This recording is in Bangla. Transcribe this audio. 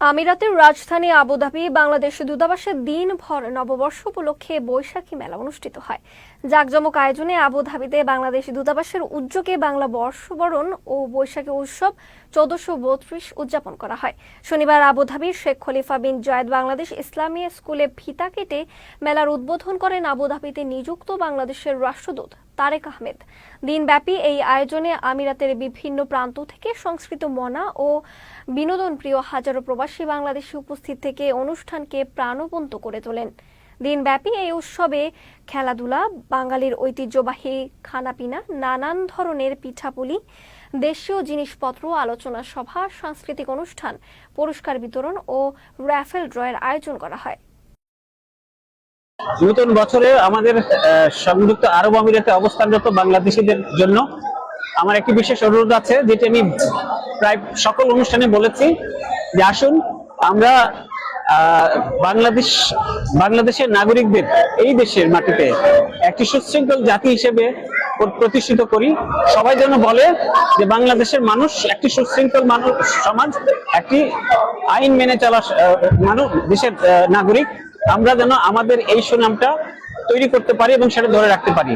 আমিরাতের রাজধানী আবুধাবি, বাংলাদেশ দূতাবাসের দিনভর নববর্ষ উপলক্ষে বৈশাখী মেলা অনুষ্ঠিত হয়। জাকজমক আয়োজনে আবুধাবিতে বাংলাদেশ দূতাবাসের উদ্যোগে বাংলা বর্ষবরণ ও বৈশাখী উৎসব চোদ্দশো বত্রিশ উদযাপন করা হয়। শনিবার আবুধাবির শেখ খলিফা বিন জয়েদ বাংলাদেশ ইসলামী স্কুলে ফিতা কেটে মেলার উদ্বোধন করেন আবুধাবিতে নিযুক্ত বাংলাদেশের রাষ্ট্রদূত। তারেক আহমেদ। দিনব্যাপী এই আয়োজনে আমিরাতের বিভিন্ন প্রান্ত থেকে সংস্কৃত মনা ও বিনোদন প্রিয় হাজারো প্রবাসী বাংলাদেশি উপস্থিত থেকে অনুষ্ঠানকে প্রাণবন্ত করে তোলেন। দিনব্যাপী এই উৎসবে খেলাধুলা, বাঙালির ঐতিহ্যবাহী খানাপিনা, নানান ধরনের পিঠাপুলি, দেশীয় জিনিসপত্র, আলোচনা সভা, সাংস্কৃতিক অনুষ্ঠান, পুরস্কার বিতরণ ও র্যাফেল ড্রয়ের আয়োজন করা হয়। নতুন বছরে আমাদের সংযুক্ত আরব আমিরাতে অবস্থানরত বাংলাদেশিদের জন্য আমার একটি বিশেষ অনুরোধ আছে, যেটি আমি প্রায় সকল অনুষ্ঠানে বলেছি যে আসুন আমরা বাংলাদেশ, বাংলাদেশের নাগরিকদের এই দেশের মাটিতে একটি সুশৃঙ্খল জাতি হিসেবে প্রতিষ্ঠিত করি। সবাই যেন বলে যে বাংলাদেশের মানুষ একটি সুশৃঙ্খল মানুষ, সমাজ, একটি আইন মেনে চলা মানুষ, দেশের নাগরিক। আমরা যেন আমাদের এই সুনামটা তৈরি করতে পারি এবং সেটা ধরে রাখতে পারি।